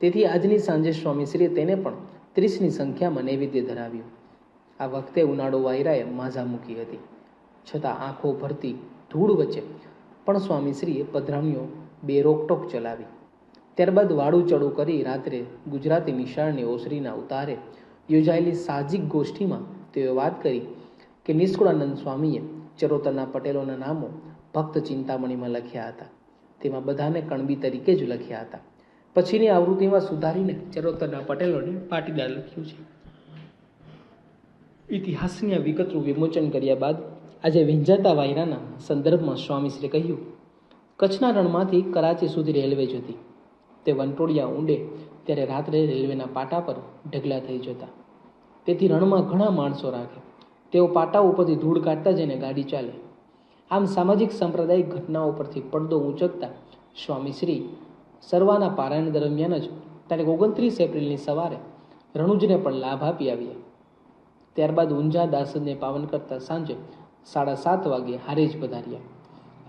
તેથી આજની સાંજે સ્વામીશ્રીએ તેને પણ ત્રીસની સંખ્યામાં નૈવેદ્ય ધરાવ્યું. આ વખતે ઉનાળો વાયરાએ માઝા મૂકી હતી. છતાં આંખો ભરતી ધૂળ વચ્ચે પણ સ્વામીશ્રીએ પધરામણીઓ બે રોકટોક ચલાવી. ત્યારબાદ વાડું ચડું કરી રાત્રે ગુજરાતી નિશાળની ઓસરીના ઉતારે યોજાયેલી સાહજિક ગોષ્ઠીમાં તેઓએ વાત કરી કે નિષ્કુળાનંદ સ્વામીએ ચરોતરના પટેલોના નામો ભક્ત ચિંતામણીમાં લખ્યા હતા. તેમાં બધાને કણબી તરીકે જ લખ્યા હતા. પછીની આવૃત્તિમાં સુધારીને ચરોતરના પટેલોને પાટીદાર લખ્યું છે. ઇતિહાસની આ વિગતનું વિમોચન કર્યા બાદ આજે વિંજાતા વાયરાના સંદર્ભમાં સ્વામીશ્રીએ કહ્યું, કચ્છના રણમાંથી કરાચી સુધી રેલવે જતી. તે વંટોળિયા ઊંડે ત્યારે રાત્રે રેલવેના પાટા પર ઢગલા થઈ જતા. તેથી રણમાં ઘણા માણસો રાખે. તેઓ પાટા ઉપરથી ધૂળ કાઢતા જઈને ગાડી ચાલે. આમ સામાજિક સાંપ્રદાયિક ઘટનાઓ પરથી પડદો ઊંચકતા સ્વામીશ્રી સર્વાના પારાયણ દરમિયાન જ તારીખ ઓગણત્રીસ એપ્રિલની સવારે રણુજને પણ લાભ આપી આવ્યા ત્યારબાદ ઊંઝા દાસદને પાવન કરતા સાંજે સાડા સાત વાગે હારેજ પધાર્યા.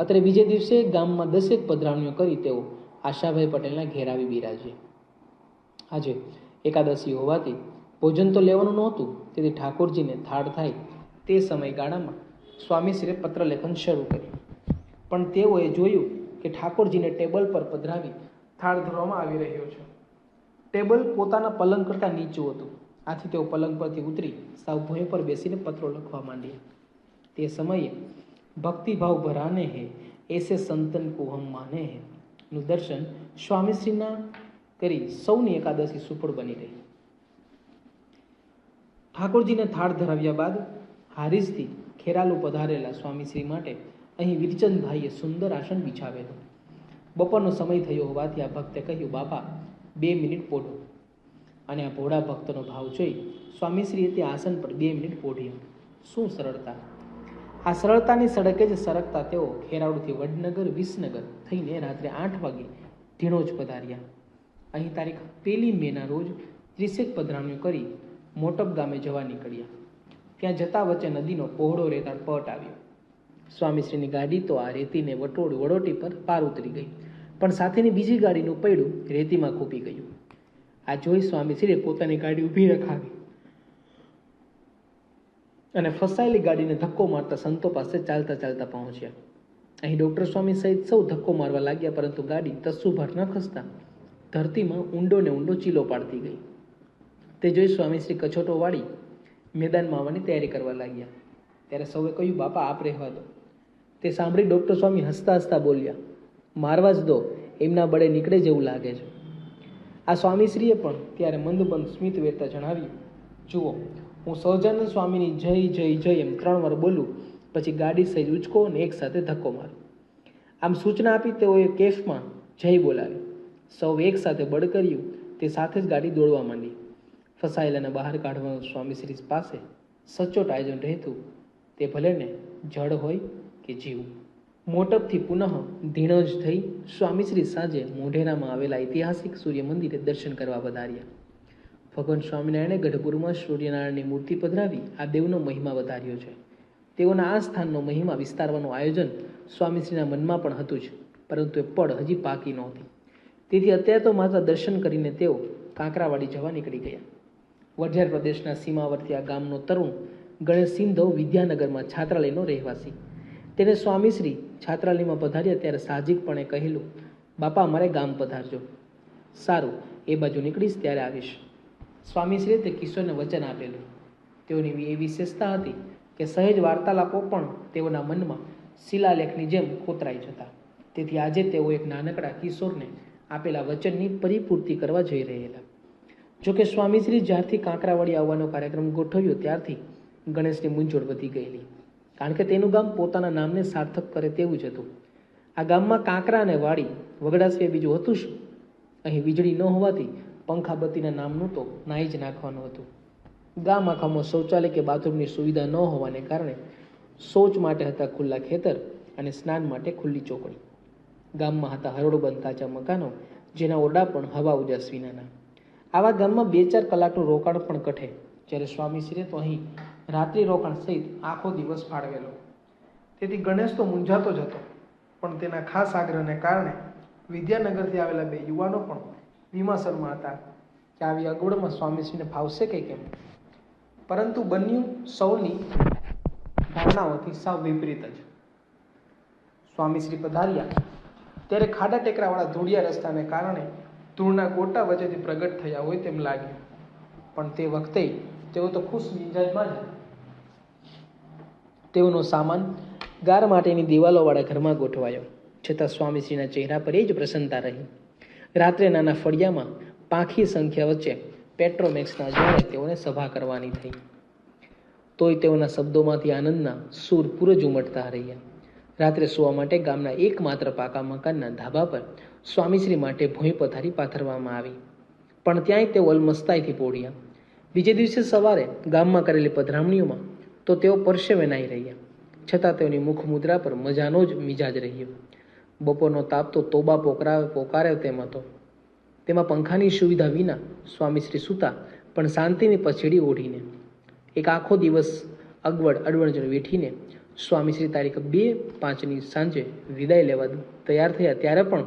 અત્રે બીજે દિવસે ગામમાં દસેક પધરાવણીઓ કરી તેઓ આશાભાઈ પટેલના ઘેર આવી બિરાજ્યા. આજે એકાદશી હોવાથી ભોજન તો લેવાનું નહોતું, તેથી ઠાકોરજીને થાળ થાય તે સમયગાળામાં સ્વામીશ્રીએ પત્રલેખન શરૂ કર્યું. પણ તેઓએ જોયું કે ઠાકોરજીને ટેબલ પર પધરાવી થાળ ધરવામાં આવી રહ્યો છે. ટેબલ પોતાના પલંગ કરતાં નીચું હતું આથી તેઓ પલંગ પરથી ઉતરી સાવ ભોંય પર બેસીને પત્રો લખવા માંડ્યા. તે સમયે ભક્તિભાવ ભરાને હે, એસે સંતન કો માને હે. નું દર્શન સ્વામીશ્રીના કરી સૌની એકાદશી સુફળ બની રહી. ઠાકોરજીને થાળ ધરાવ્યા બાદ હારીસથી ખેરાલુ પધારેલા સ્વામીશ્રી માટે અહીં વિરચંદભાઈએ સુંદર આસન બિછાવેલું. બપોરનો સમય થયો હોવાથી આ ભક્તે કહ્યું, બાપા, બે મિનિટ પોઢો. અને આ ભોળા ભક્તનો ભાવ જોઈ સ્વામીશ્રીએ તે આસન પર બે મિનિટ પોઢ્યા. શું સરળતા? આ સરળતાની સડકે જ સરકતા તેઓ ખેરાળુથી વડનગર, વિસનગર થઈને રાત્રે આઠ વાગે ધીણોજ પધાર્યા. અહીં તારીખ પહેલી મેના રોજ ત્રીસેક પધરામણી કરી મોટપ ગામે જવા નીકળ્યા. ત્યાં જતા વચ્ચે નદીનો પહોળો રેતાળ પટ આવ્યો. સ્વામીશ્રીની ગાડી તો આ રેતીને વટોળ વડોટી પર પાર ઉતરી ગઈ. પણ સાથેની બીજી ગાડીનું પૈડું રેતીમાં ખૂપી ગયું. આ જોઈ સ્વામીશ્રીએ પોતાની ગાડી ઊભી રખાવી અને ફસાયેલી ગાડીને ધક્કો મારતા સંતો પાસે ચાલતા ચાલતા પહોંચ્યા. અહીં ડૉક્ટર સ્વામી સહિત સૌ ધક્કો મારવા લાગ્યા, પરંતુ ગાડી તસ્સુભર ન ખસતા ધરતીમાં ઊંડો ને ઊંડો ચીલો પાડતી ગઈ. તે જોઈ સ્વામીશ્રી કછોટો વાળી મેદાનમાં આવવાની તૈયારી કરવા લાગ્યા. ત્યારે સૌએ કહ્યું, બાપા, આપ રહેવા દો. તે સાંભળી ડૉક્ટર સ્વામી હસતા હસતા બોલ્યા, મારવા જ દો, એમના બળે નીકળે જેવું લાગે છે. આ સ્વામીશ્રીએ પણ ત્યારે મંદબંધ સ્મિત વેરતા જણાવ્યું, જુઓ, હું સહજાનંદ સ્વામીની જય જય જય એમ ત્રણ વાર બોલું, પછી ગાડી સહેજ ઉચકો અને એક સાથે ધક્કો મારો. આમ સૂચના આપી તેઓએ કેફમાં જય બોલાવી. સૌ એક સાથે બળ કર્યું, તે સાથે જ ગાડી દોડવા માંડી. ફસાયેલાને બહાર કાઢવાનું સ્વામીશ્રી પાસે સચોટ આયોજન રહેતું, તે ભલે ને જળ હોય કે જીવ. મોટપથી પુનઃ ધીણજ થઈ સ્વામીશ્રી સાંજે મોઢેરામાં આવેલા ઐતિહાસિક સૂર્ય મંદિરે દર્શન કરવા વધાર્યા ભગવાન સ્વામિનારાયણે ગઢપુરમાં સૂર્યનારાયણની મૂર્તિ પધરાવી આ દેવનો મહિમા વધાર્યો છે. તેઓના આ સ્થાનનો મહિમા વિસ્તારવાનું આયોજન સ્વામીશ્રીના મનમાં પણ હતું જ, પરંતુ એ પડ હજી પાકી નહોતી. તેથી અત્યારે તો માત્ર દર્શન કરીને તેઓ કાંકરાવાડી જવા નીકળી ગયા. વઢિયાર પ્રદેશના સીમાવર્તી આ ગામનો તરુણ ગણેશ સિંધવ વિદ્યાનગરમાં છાત્રાલયનો રહેવાસી. તેને સ્વામીશ્રી છાત્રાલયમાં પધાર્યા ત્યારે સાહજિકપણે કહેલું, બાપા, અમારે ગામ પધારજો. સારું, એ બાજુ નીકળીશ ત્યારે આવીશ. સ્વામીશ્રીએ તે કિશોરને વચન આપેલું. તેઓની એ વિશેષતા હતી કે સહેજ વાર્તાલાપો પણ તેઓના મનમાં શિલાલેખની જેમ કોતરાઈ જતા. તેથી આજે તેઓ એક નાનકડા કિશોરને આપેલા વચનની પરિપૂર્તિ કરવા જઈ રહેલા. જોકે સ્વામીશ્રી જ્યારથી કાંકરાવાડી આવવાનો કાર્યક્રમ ગોઠવ્યો ત્યારથી ગણેશની મૂંઝવણ વધી ગયેલી. કારણ કે તેનું ગામ પોતાના નામને સાર્થક કરે તેવું જ હતું. આ ગામમાં કાંકરા અને વાડી, વગડા સિવાય બીજું હતું શું? અહીં વીજળી ન હોવાથી પંખાબત્તીના નામનું તો નાહી જ નાખવાનું હતું. ગામ આખામાં શૌચાલય કે બાથરૂમની સુવિધા ન હોવાને કારણે શૌચ માટે હતા ખુલ્લા ખેતર અને સ્નાન માટે ખુલ્લી ચોકડી. ગામમાં હતા હરોળબંધ કાચા મકાનો, જેના ઓરડા પણ હવા ઉજાસ વિનાના. આવા ગામમાં બે ચાર કલાકનું રોકાણ પણ કઠે. જ્યારે સ્વામીશ્રીએ તો અહીં રાત્રિ રોકાણ સહિત આખો દિવસ ફાળવેલો. તેથી ગણેશ તો મૂંઝાતો જ હતો, પણ તેના ખાસ આગ્રહને કારણે વિદ્યાનગરથી આવેલા બે યુવાનો પણ વિમાસરમાં હતા કે આવી અગવડમાં સ્વામીશ્રીને ફાવશે કે કેમ? પરંતુ બન્યું સૌની ધારણાઓથી સાવ વિપરીત જ. સ્વામીશ્રી પધાર્યા. ત્યારે ખાડા ટેકરાવાળા ધૂળિયા રસ્તાને કારણે ધૂળના ગોટા વચ્ચેથી પ્રગટ થયા હોય તેમ લાગ્યું. પણ તે વખતે તેઓ તો ખુશ મિજાજમાં જ તેઓનો સામાન ગાર માટેની દિવાલોવાળા ઘરમાં ગોઠવાયો, છતાં સ્વામીશ્રીના ચહેરા પર એ જ પ્રસન્નતા રહી. રાત્રે નાના ફળિયામાં પાંખી સંખ્યા વચ્ચે પેટ્રોમેક્સના અજવાળે તેઓને સભા કરવાની થઈ. તોય તેઓના શબ્દોમાંથી આનંદના સૂર પૂરજ ઉમટતા રહ્યા. રાત્રે સુવા માટે ગામના એકમાત્ર પાકા મકાનના ધાબા પર સ્વામીશ્રી માટે ભોંય પથારી પાથરવામાં આવી. પણ ત્યાંય તેઓ અલમસ્તાઈથી પોઢ્યા બીજે દિવસે સવારે ગામમાં કરેલી પધરામણીઓમાં તો તેઓ પરસેવે નાહી રહ્યા. છતાં તેઓની મુખ મુદ્રા પર મજાનો જ મિજાજ રહ્યો. બપોરનો તાપ તો તોબા પોકરાવે પોકારે તેમ હતો. તેમાં પંખાની સુવિધા વિના સ્વામીશ્રી સૂતા પણ શાંતિની પછેડી ઓઢીને, એક આખો દિવસ અગવડ અડવણજણ વેઠીને સ્વામીશ્રી તારીખ બે પાંચની સાંજે વિદાય લેવા તૈયાર થયા ત્યારે પણ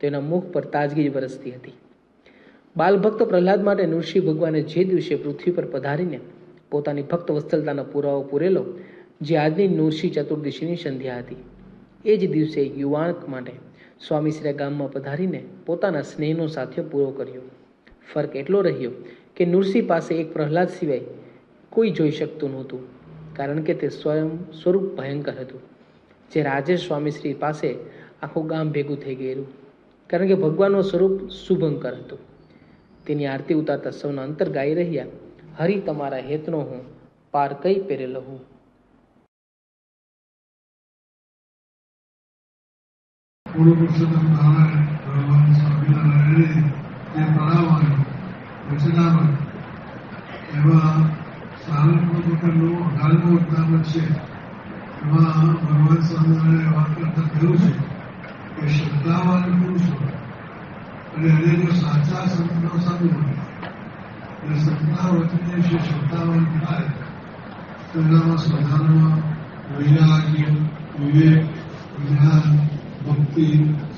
તેના મુખ પર તાજગી વરસતી હતી. બાલભક્ત પ્રહલાદ માટે નૃષિ ભગવાને જે દિવસે પૃથ્વી પર પધારીને પોતાની ભક્ત વત્સલતાનો પુરાવો પૂરેલો, જે આજની નૃસિંહ ચતુર્દશીની સંધ્યા હતી. એ જ દિવસે યુવાન માટે સ્વામીશ્રીએ ગામમાં પધારીને પોતાના સ્નેહનો સાથ્ય પૂરો કર્યો. ફરક એટલો રહ્યો કે નૃસિંહ પાસે એક પ્રહલાદ સિવાય કોઈ જોઈ શકતું નહોતું, કારણ કે તે સ્વયં સ્વરૂપ ભયંકર હતું, જે રાજેશ સ્વામીશ્રી પાસે આખું ગામ ભેગું થઈ ગયેલું, કારણ કે ભગવાનનું સ્વરૂપ શુભંકર હતું. તેની આરતી ઉતારતા સૌના અંતર ગાઈ રહ્યા હરિ તમારા હેતનો હું, પાર કઈ પહેરેલો હું? વચનાવન એવા સારંગપુર પ્રકારનું અઢારમો અવતાર છે એમાં ભગવાન સ્વામિનારાયણે વાત કરતા કહ્યું છે અને સાચા સંતનો સંગ સાધારણમાં વૈરાગ્ય વિવેક જ્ઞાન ભક્તિ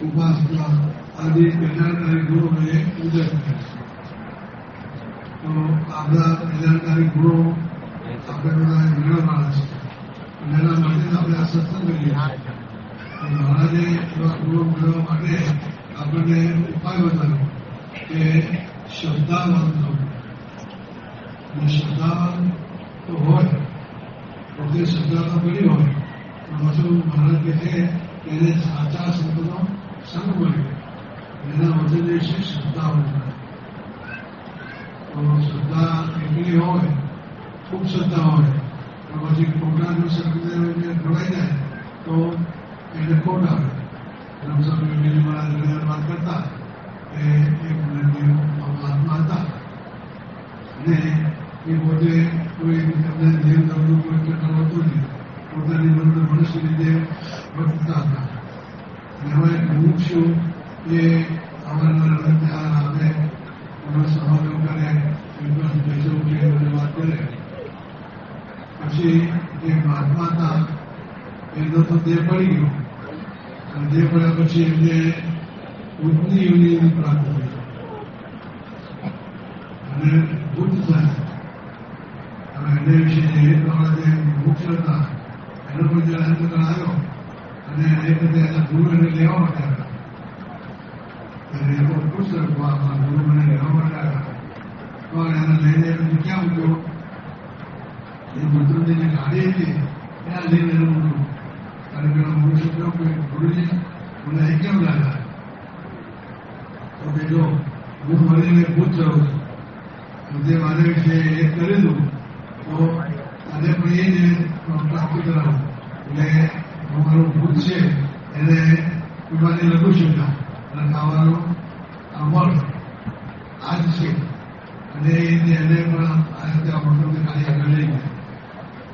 ઉપાસના આદિ કલ્યાણકારી ગુણોને ઉદય કરે છે તો આપણા કલ્યાણકારી ગુણો આપણે બધા મેળવવાના છે અને એના માટે જ આપણે આ સત્સંગ કરીએ છીએ તો મહારાજે એવા ગુણો મેળવવા માટે આપણને ઉપાય બતાવ્યો કે શ્રદ્ધાવાન થવું અને શ્રદ્ધાવાન તો હોય શ્રદ્ધા તો કરી હોય. મહારાજ એને સાચા સંતનો સંગ મળ્યો. એના વચને છે શ્રદ્ધા હોય તો શ્રદ્ધા એટલી હોય, ખૂબ શ્રદ્ધા હોય, તો પછી ખોટાનો સંગને જોડાઈ જાય, તો એને ખોટા રમસ્વામી મહારાજ વાત કરતા કે એક મહાત્મા હતા અને એ પોતે કોઈ એમને દેવ કરવું કોઈ કરતા હોતું નહીં પોતાની મનને મનુષ્ય રીતે વર્તતા હતા. અને હવે હું છું એ અમારા ત્યાં આપે એનો સમાવેશ કરે વિશ્વાસ બેસો કે મને વાત કરે. પછી જે મહાત્મા હતા એનો તો દેહ પડી ગયો. અને દેહ પડ્યા પછી એમને ઉત્તની યુનિની પ્રાપ્ત થઈ અને બુદ્ધ થયા હવે એને વિશે જે તમારા જે મુક્ષ હતા એનો પણ જયારે અંતકાળ આવ્યો અને એ રીતે એના ગુરુ એને લેવા માટે અને ત્યારે એ બહુ ખુશ રહ્યો ગુરુ મને લેવા માટે પણ એને લઈને એને ક્યાં મૂક્યો એ જે ગાડી હતી, ત્યાં લઈને એનું મૂક્યું અને પેલો મુક્ષ કહ્યું કે, ગુરુજી, મને અહીં કેમ લાગ્યા તો કે, જો, હું મળીને ભૂત રહું છું. જે મારે છે એ કરેલું. તો આજે પણ એ જ પ્રાપ્ત કરાવું. એટલે હું મારું ભૂત છે એને પીવાની લઘુ શંકા અને ખાવાનું અમર આ જ છે અને એને એને પણ આ રીતે આ મંડળને ખાલી આગળ લઈ ગયા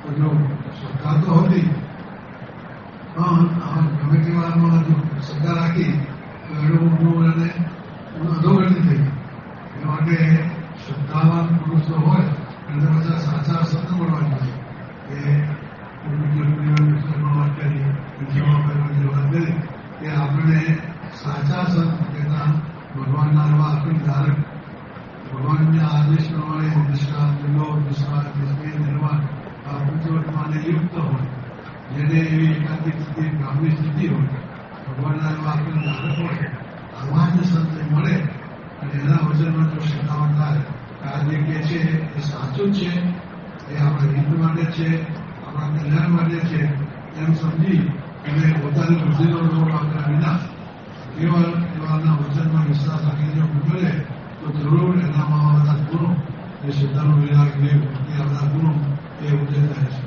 તો જો શ્રદ્ધા તો હતી પણ આમાં ગમે તેવામાં જો શ્રદ્ધા રાખી તો એનું હું એને અધોગતિ થઈ એ માટે શ્રદ્ધાવાન પુરુષો હોય અને બધા સાચા સંત મળવા જોઈએ એ વાત કરી કે આપણે સાચા સંત કહેતા ભગવાનના એવા આપણી આર્થિક સ્થિતિ ગામની સ્થિતિ હોય ભગવાનના એવા આપણે હોય આવા જ સંત મળે અને એના વચનમાં જો શ્રદ્ધાવાન થાય આ જે છે એ સાચું છે એ આપણા હિત માટે છે આપણા કલ્યાણ માટે છે એમ સમજી અને પોતાની બુદ્ધિનો લોભ આપ્યા વિના કેવળ એવાના વચનમાં વિશ્વાસ રાખીને મોકલે તો જરૂર એનામાં બધા ગુણો એ શ્રદ્ધાનો વિરાગ એ ભક્તિ આ બધા ગુણો એ ઉદય થાય છે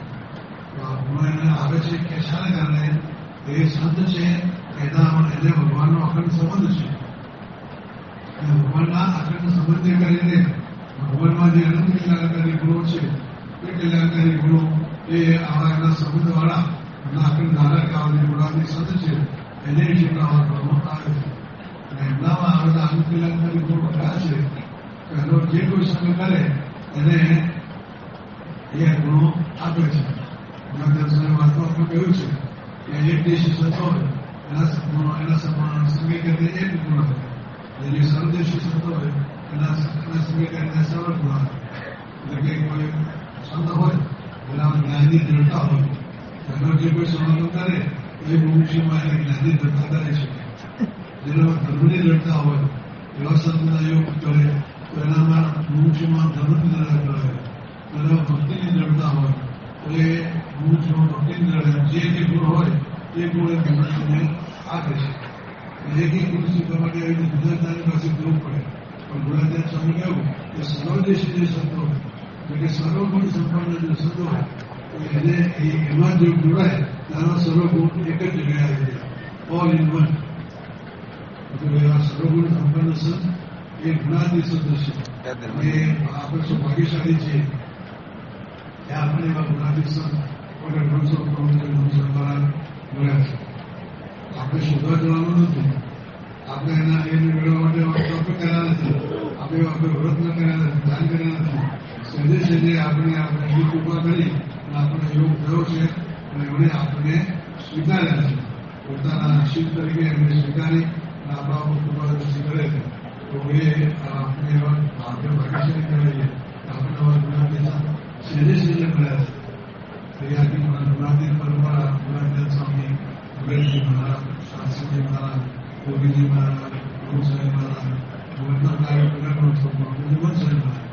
છે કે શાને કારણે એ સંત છે, એના એને ભગવાનનો અખંડ સંબંધ છે. અને ભગવાનના અખંડ સંબંધને કરીને ભગવાનમાં જે અનંત કલ્યાણકારી ગુણો છે, એ કલ્યાણકારી ગુણો એ આવા એના સંબંધવાળા એના અખંડ ધારક આવા ગુણાની સંત છે, એને શીખવવા કરવામાં આવે છે. અને એમનામાં આવેલા અનંત કલ્યાણકારી ગુણો બધા છે એનો જે કોઈ સંગ કરે, એને એ ગુણો આપે છે એના દર્શને વાતમાં કહ્યું છે કે એક દેશી સંતો હોય એના ગુણો એના સમાન સંગે કરીને એક ગુણ આપે. અને જે સર્વદેશી સંતો હોય, એના એના સંગે કરીને સર્વ ગુણ આપે એટલે કે કોઈ સંત હોય, એના જ્ઞાનની દ્રઢતા હોય. એનો જે કોઈ સમાગમ કરે, એ મુમુક્ષુમાં એને જ્ઞાની દ્રઢતા કરે છે. જેનામાં ધર્મની દ્રઢતા હોય, એવા યોગ કરે, તો એનામાં મનુષ્યમાં ધર્મની દ્રઢતા કરે. એનામાં ભક્તિની દ્રઢતા હોય, તો એ મનુષ્યમાં ભક્તિની દ્રઢતા જે જે ગુણ હોય એ પૂર્ણ એ આપે છે જેથી કૃષિ શીખવા માટે આવી રીતે ગુજરાતની પાસે જવું પડે પણ ગુણાચાર સ્વામી કહ્યું કે સર્વદેશી જે સંતો એટલે કે સર્વગુણ સંપન્ન જે સંતો એને એમાં જો જોડાય ત્યારે સર્વગુણ એક જ જગ્યાએ આવી જાય ઓલ ઇન વન એટલે એવા સર્વગુણ સંપન્ન સંત એ ગુણાતી સંત છે એ આપણે શું ભાગ્યશાળી છીએ આપણે એવા ગુણાતી સંત વગર નવસો પ્રમુખ નવસો દ્વારા મળ્યા છે શોધવા જવાનું નથી. આપણે એના એ મેળવવા માટે આપણે કર્યા નથી આપણે આપણે વ્રત ન કર્યા નથી ધ્યાન કર્યા નથી સજે સજે આપણે આપણે એની કૃપા કરી અને આપણે યોગ થયો છે અને એમણે આપણે સ્વીકાર્યા છે. પોતાના શિવ તરીકે એમને સ્વીકારી આપણા ઉપર કૃપા કરે છે. તો એ આપણે એવા આપણે ભાગ્યશાળી કહેવાઈએ કે આપણે એવા ગુણાતીત સહેજે સહેજે મળ્યા છે તૈયારી ગુણાતીત પરંપરા ગુણાતીત સ્વામી ગણેશજી મહારાજ શાસ્ત્રીજી યોગીજી મહારાજ ગુરુ સાહેબ મહારાજ વર્તનકારી પ્રગટનો સ્વભાવ સાહેબ મહારાજ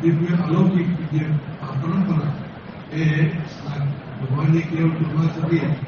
દિવ્ય અલૌકિક જે પરંપરા એ ભગવાનની કેવળ કૃપા થકી